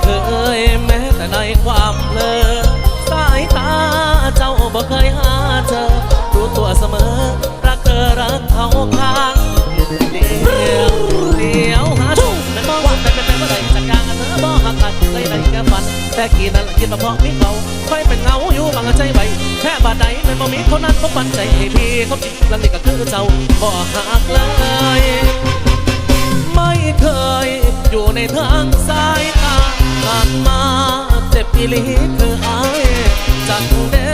เคยแม้แต่ในความเพลอสายตาเจ้าบอกเคยหาเจอรู้ตัวเสมอ รักเธอรักเขาข้างเดียวเดียวหาชมแต่บอกว่าแต่เป็นไปว่าใดจากการเธอบอกหักกันเลยได้แค่ฝัน แต่กี่นั้นละคิดมาเพราะมีเขาค่อยเป็นเงาอยู่บางใจไว้แค่บาดใดมันบ่มีคนนั้นก็ปันใจให้พี่เขาจริงแล้วนี่ก็คือเจ้าบ่หักเลย เคย อยู่ในทางสายตาผ่านมาเจ็บอีลีคืออายจากเด้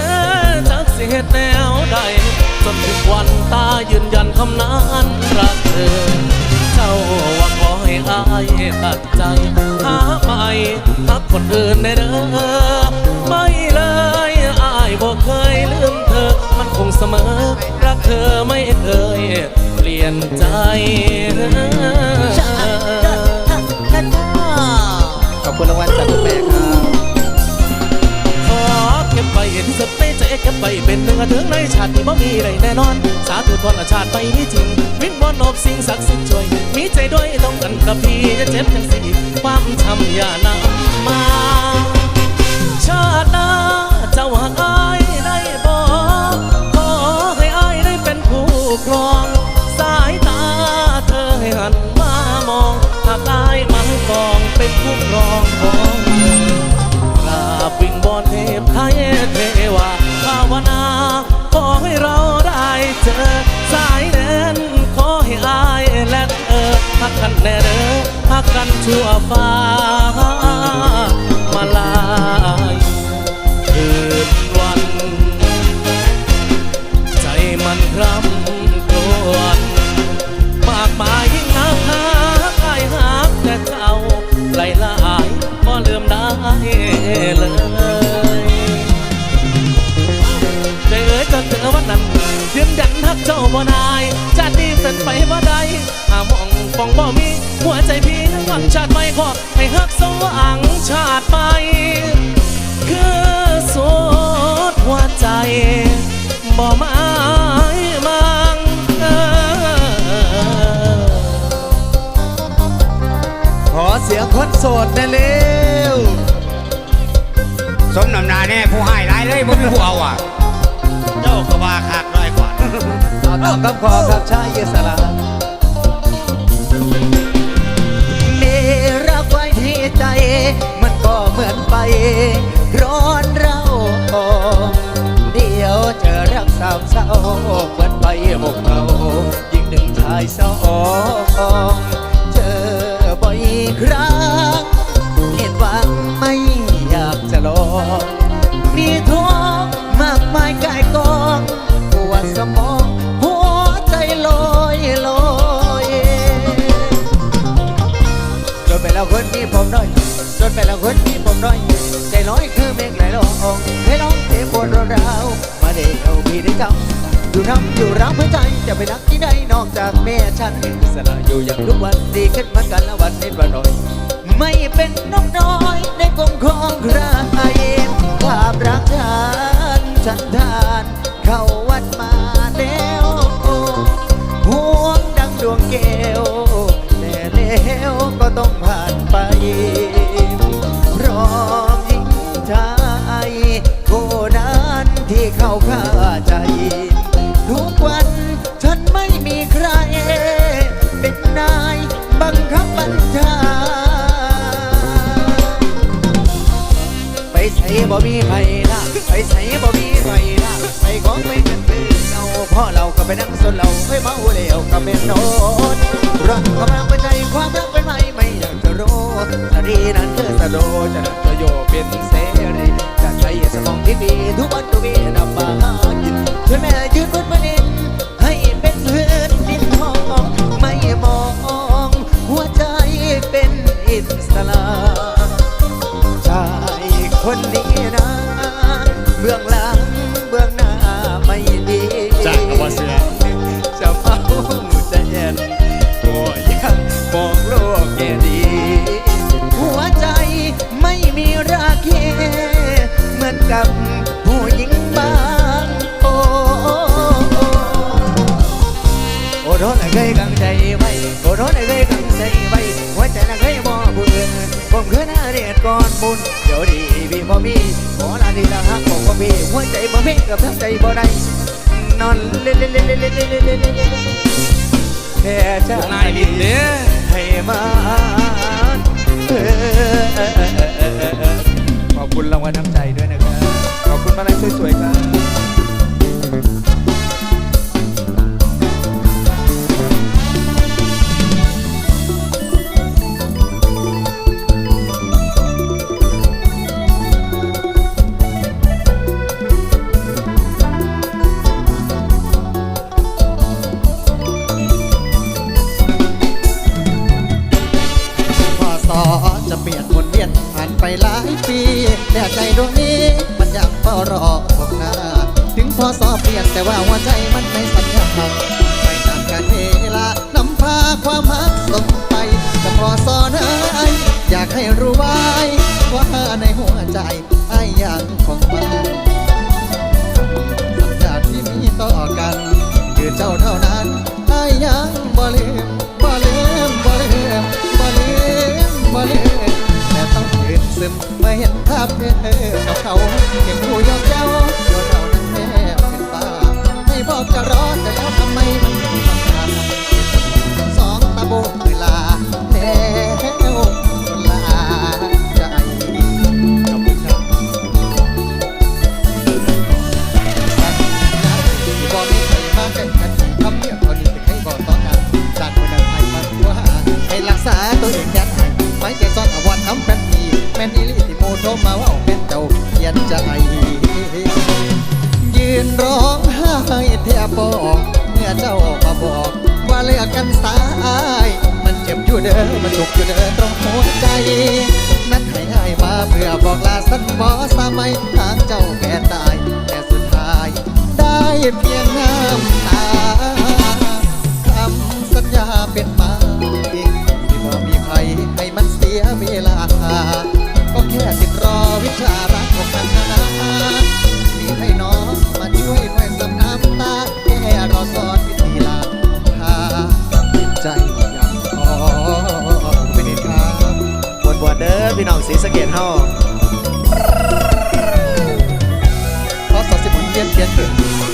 จากเหตุแนวใด จนถึงวันตายืนยันคำนั้นรักเธอ เจ้าว่าขอให้อายตัดใจหาไม่ทักคนอื่นได้เด้อไม่เลอาย บ่เคยลืมเธอ มันคงเสมอ รักเธอไม่เคยเปลี่ยนใจขอบคุณรางวัลจากคุณแม่ครับขอเก็บไปเสุดในใจเก็บไปเป็นหนึ่งถึงในชาติที่บ่มีไรแน่นอน สาธุทนชาติไปมีจริงวิงวอนนบสิ่งศักดิ์สิทธิ์ช่วย มีใจด้วยต้องกันกับพี่จะเจ็บจังสิความช้ำอย่านำมาชาติหน้า เจ้าหักอายได้บอกขอให้อายได้เป็นผู้ครอง สายตาเธอให้หันมามองหากอายมาให้กองเป็นผู้ครองของเธอกราบวิงบอนเทพไทยเทวาภาวนาขอให้เราได้เจอ สายแดนขอให้อายและเธอพักกันแน่เด้อพักกันชั่วฟ้ามาลาย คืนวัน ใจมันคร่ำครวญมากมายยิ่งนักหาใครหักแต่เจ้าไหลหลายก็ลืมได้เลยเจอจนเจอวันนั้นยืนยันหักเจ้าบ่นายชาตินี้เป็นไปบ่ได้หามองฟองบ่มีหัวใจพี่นั้นหวังชาติไม่ขอ ดได้เร็วสมน้ำหนาแน่ผู้ให้ร้ายเลยบ่มีผู้เอาอะ เจ้าก็ว่าคักร้อยกว่าเอาตามคำขอครับชายอิสระมีรักไว้ที่ใจ มันก็เหมือนไป ร้อนเราเดี๋ยวเจอรักสามเศร้าเหมือนไปหกเขายิ่งหนึ่งชายสองเจอบ่อยครั้ง ผมน้อยจนไปล้วคนนี้ผมน้อยใจลอยคือเมฆไหลลงให้ร้องเทปวดราวมาเด็กเอาพี่ได้จำอยู่น้ำอยู่รักเพื่อใจจะไปรักที่ใดนอกจากแม่ฉันสละอยู่อย่างทุกวันดีขึ้นมือนกันละวันนิดวันหน่อยไม่เป็นนกน้อยในกลมของใครความรักฉันฉันทานเข้าวัดมาแล้วห่วงดังดวงแก้วแต่แล้ว ต้องผ่านไป พร้อมหญิงชายผู้นั้นที่เข้าข้าใจ ทุกวันฉันไม่มีใคร เป็นนายบังคับบัญชา ไปใส่บ่มีใครละไปใส่บ่มีใครละไปของไม่เป็นคือเราพ่อเราก็ไปนั่งสนเราไม่เมาเหลวก็เป็นโนดรักความรักเป็นใจความรัก นั้ ก่อนบุญเดี๋ยวดีพี่บ่มีขอลาดีละฮักบองบ่มีหัวใจบ่มีกับทั้งใจบ่ได้นอนเล่นเล่นเล่นเล่นเล่นเล่นเล่นเล่นเล่นเล่นแค่จะนายลินเด้อให้มาเออขอบคุณรางวัลน้ำใจด้วยนะครับขอบคุณมาลัยสวยๆครับ ดวงนี้มันยังเฝ้ารอพบหน้าถึงพอสอเปลี่ยนแต่ว่าหัวใจมันไม่สัญญาไม่นานกันเวลานำพาความหักส่งไปกับพอสอนะออยากให้รู้ไว้ว่าในหัวใจไอยังคงมันสัญญาที่มีต่อกัน คือเจ้าเท่านั้นไอยังบ่ลืมบ่ลืมบ่ลืมบ่ลืมบ่ลืมแต่ต้องยืน ซึมเมื่เห็นภาพเธอกับเขาเห็นผู้ยอกเย้า องไห้แทบบอกเมื่อเจ้ามาบอก ว่าเลือกกันสาย มันเจ็บอยู่เด้อมันจุกอยู่เด้อตรงหัวใจ นั้นให้ให้มาเพื่อบอกลาสันบอสามัยทางเจ้าแก่ตาย แต่สุดท้าย ได้เพียงน้ำตาคำสัญญาเป็นมาที่บ่มีใครให้มันเสียเวลา ก็แค่ติดรอวิชา รอสอนวิธีลาพาใจยังขอเป็นครับบวนบวนเด้อพี่น้องสีสะเกตเฮาพอสองสิบหมุนเวียนเปียนเปลี่ยน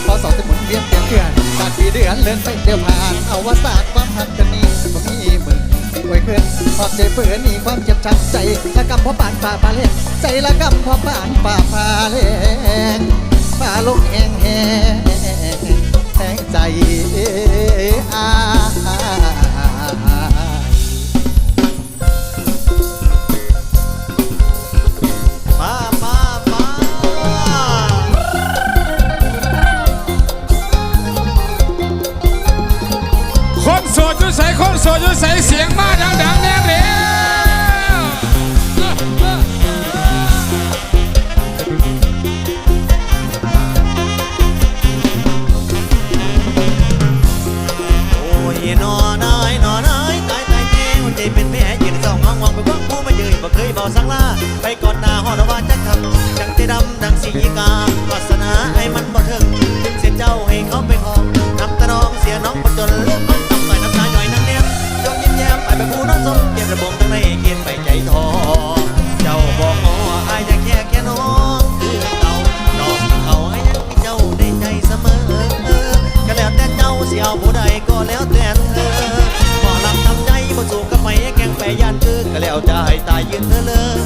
พอสองสิบหมุนเวียนเปียนเปลี่ยนจากปีเดือนเลื่อนไปเดียวผ่าน เอาวสานความหักกันนี้บ่มีมือไว้ขึ้นความใจเปื่อนนี่ความเจ็บช้ำใจละกำพอปานป่าปลาเล่นใจละกำพอปานป่าปลาเล่นป่าลงแห้งแห้ง งใจอามา สังลาไปก่อนหน้าหอดว่าจ จะให้ตายยืนเธอเลย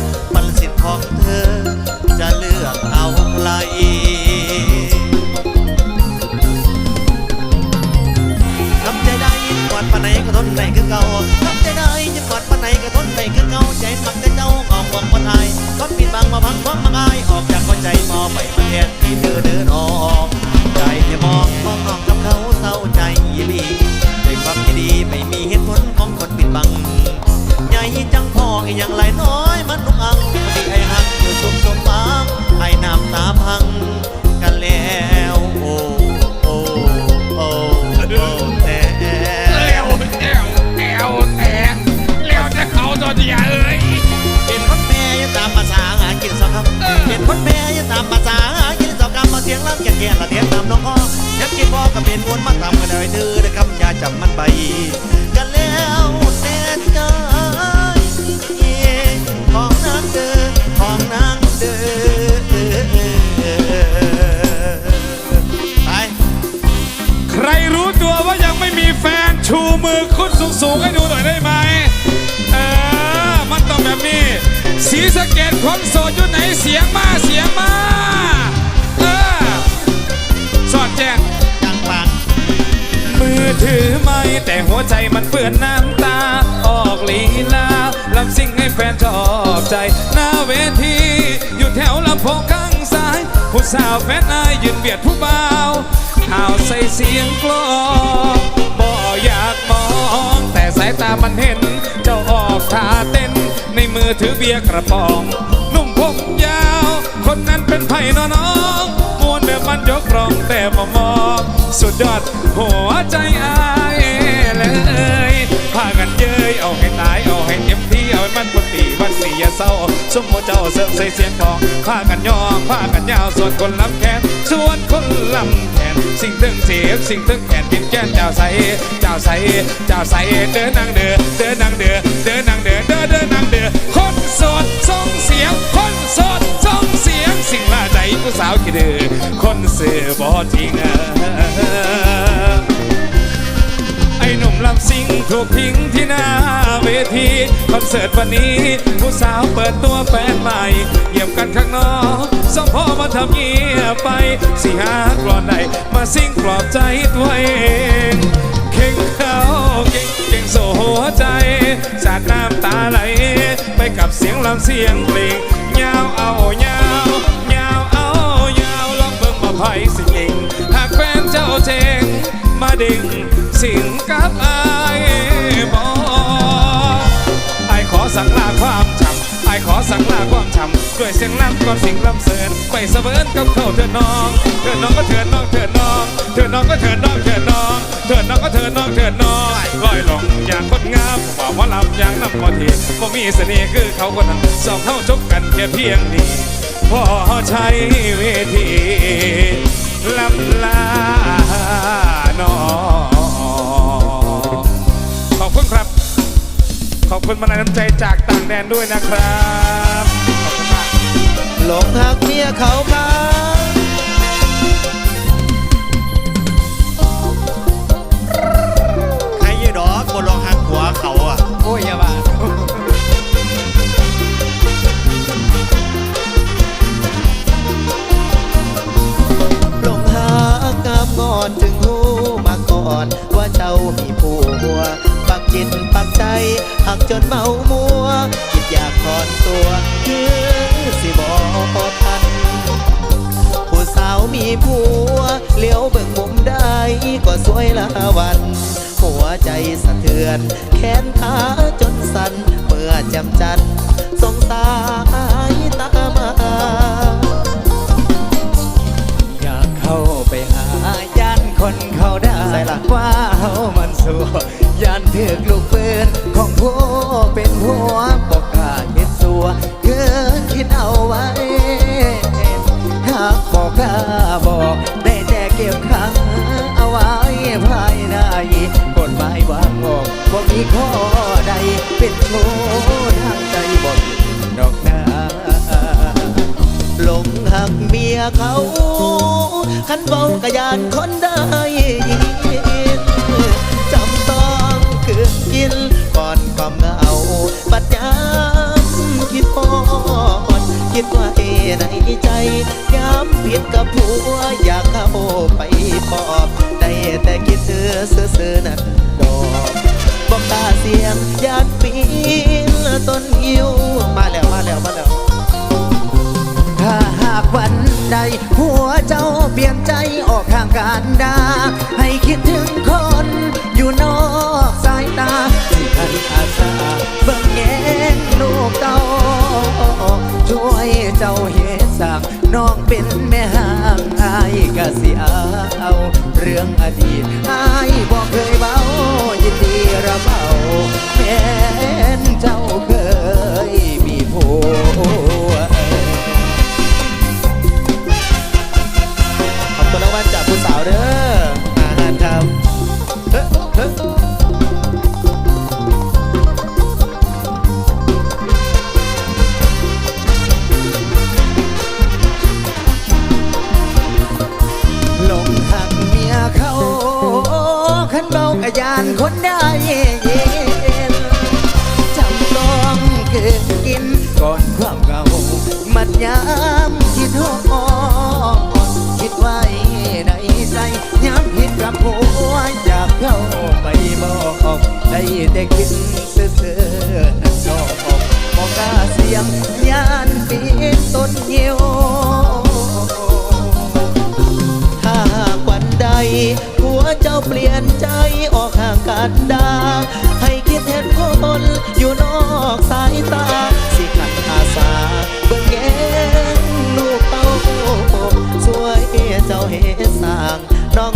น้อยมันลุกอังพอดีไอ้หักอยู่ชุมสมบังไอ้น้ำตาพังกันแล้วโอ้โอ้โอ้โอ้แต่แล้วแล้วแล้วแต่แล้วแต่เขาตัวเดียเอ้ยเป็นคนแม่ยังตามภาษาหากินสองคำเป็นคนแม่ยังตามภาษาหากินสองคำมาเสียงรักแก่แก่ละเทียงตามน้องอ้อยังกินพ่อก็เป็นวนมาทำกันเลยดื้อได้คำยาจับมันไปกันแล้วแต่ ใครรู้ตัวว่ายังไม่มีแฟนชูมือขึ้นสูงให้ดูหน่อยได้ไหมเออมันต้องแบบนี้สีสเกดคนโสดอยู่ไหนเสียงมาเสียงมาเออสอดแจ้งดังปังมือถือไม่แต่หัวใจมันเปื้อนน้ำตา อกลีลาลำซิ่งให้แฟนชอบใจ หน้าเวที อยู่แถวลำโพงข้างซ้าย ผู้สาวแฟนนายยืนเบียดผู้บ่าวข่าวใส่เสียงกลองบ่อยากมอง แต่สายตามันเห็น เจ้าออกท่าเต้น ในมือถือเบียร์กระป๋องนุ่มผมยาว คนนั้นเป็นไผ่น้องมวนแบบมันยกรองแต่มามองสุดยอดหัวใจอายเลย กันเย้ยเอาให้ตายเอาให้เต็มที่เอาให้มันปนปีวันสีอย่าเศร้าสมโมเจ้าเสริมใส่เสียงของพากันย่องพากันยาวส่วนคนลำแขนส่วนคนลำแขนสิ่งถึงเสียบสิ่งถึงแขนปินแก้นเจ้าใส่เจ้าใส่เจ้าใส่เดินนางเดือเดินนางเดือเดินนางเดือเดินเดินนางเดือคนสดส่งเสียงคนสดส่งเสียงสิ่งละใจผู้สาวกี่เดือคนเสือบ่จริงออไอ้หนุ่มลำซิงถูกทิ้งที่หน้าเวทีคอนเสิร์ตวันนี้ ผู้สาวเปิดตัวแฟนใหม่เยี่ยมกันข้างนอกสองพ่อมาทำเงียบไปสิหากรอนใดมาซิงปลอบใจตัวเองเข่งเขาเก่งเก่งโซหัวใจสาดน้ำตาไหล ไปกับเสียงลำเสียงเพลง สั่งลาความจำด้วยเสียงลำก่อนสิ่งลำเสริญไปเสวินกับเขาเถิดน้อง เถิดน้องก็เถิดน้องเถิดน้อง เถิดน้องก็เถิดน้องเถิดน้อง เถิดน้องก็เถิดน้องเถิดน้องลอยลงอย่างคนงามบอกว่าลำอย่างน้ำพอทีบ่มีเสน่ห์คือเขาคนนั้นสองเข้าจบกันแค่เพียงนี้พอใช้เวทีลำลานอข อบคุณมาในน้ำใจจากต่างแดนด้วยนะครับ ขอบคุณมาก หลงทักเมียเขาครับ แขนขาจนสั่นเมื่อจำจันสงสายตามาอยากเข้าไปหาย่านคนเขาได้ว่าเฮามันสัวย่านถือกลูกเปืนของผัวเป็นผัวบอกกล้าเห็ดสัวคือคิดเอาไว้หากบอกกล้าบอกได้แต่เก็บขัง บอกมีข้อใดเป็นโทษทางใจบอกดอกนาหลงหักเมียเขาขันเบากะยานคนได้ยินจำต้องคืนกินก่อนความเหงาปัดยามคิดพอคิดว่าเอในใจย้ำผิดกับผัวอยากเข้าไปปอบได้แต่คิดเธอซื่อๆนั่นดอก บอกตาเสียงยานปีนต้นยิวมาแล้วมาแล้วมาแล้วถ้าหากวันใดหัวเจ้าเปลี่ยนใจออกทางการดา ให้คิดถึงคนอยู่นอกสายตาที่ทันอาสาเบิ่งแงงลูกเต้าช่วยเจ้าเหตุสั่งน้อง เป็นแม่ห้างอายกะสิเอา เรื่องอดีตอายบอกเคยเบายินดีระเบาแม่นเจ้าเคยมีผู้ แต่คิดเสื่อๆนั่นก็บอกกาเสียงยานปีต้นเหี่ยวถ้าหวันใด หัวเจ้าเปลี่ยนใจออกห่างกันดา ให้คิดเห็นคนอยู่นอกสายตา สิขันอาสาเบิ่งแงลูกเต้าช่วยเจ้าเหตสางน้อง